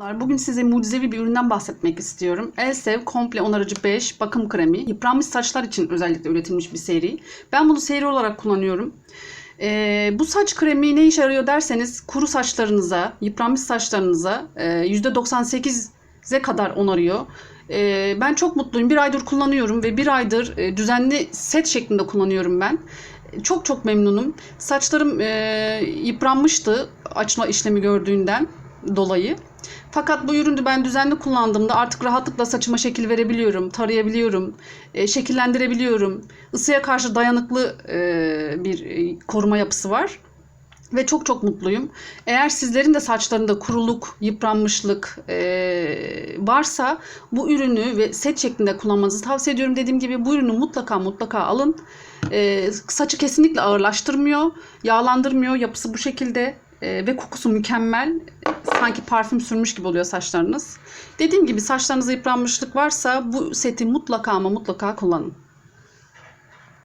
Bugün size mucizevi bir üründen bahsetmek istiyorum. Elsev Komple Onarıcı 5 Bakım Kremi. Yıpranmış saçlar için özellikle üretilmiş bir seri. Ben bunu seri olarak kullanıyorum. Ee, bu saç kremi ne işe yarıyor derseniz kuru saçlarınıza, yıpranmış saçlarınıza e, %98'e kadar onarıyor. Ee, ben çok mutluyum. Bir aydır kullanıyorum ve bir aydır e, düzenli set şeklinde kullanıyorum ben. Çok çok memnunum. Saçlarım e, yıpranmıştı açma işlemi gördüğünden dolayı. Fakat bu ürünü ben düzenli kullandığımda artık rahatlıkla saçıma şekil verebiliyorum, tarayabiliyorum, e, şekillendirebiliyorum. Isıya karşı dayanıklı e, bir e, koruma yapısı var. Ve çok çok mutluyum. Eğer sizlerin de saçlarında kuruluk, yıpranmışlık e, varsa bu ürünü ve set şeklinde kullanmanızı tavsiye ediyorum. Dediğim gibi bu ürünü mutlaka mutlaka alın. E, saçı kesinlikle ağırlaştırmıyor, yağlandırmıyor. Yapısı bu şekilde e, ve kokusu mükemmel. Sanki parfüm sürmüş gibi oluyor saçlarınız. Dediğim gibi saçlarınızda yıpranmışlık varsa bu seti mutlaka ama mutlaka kullanın.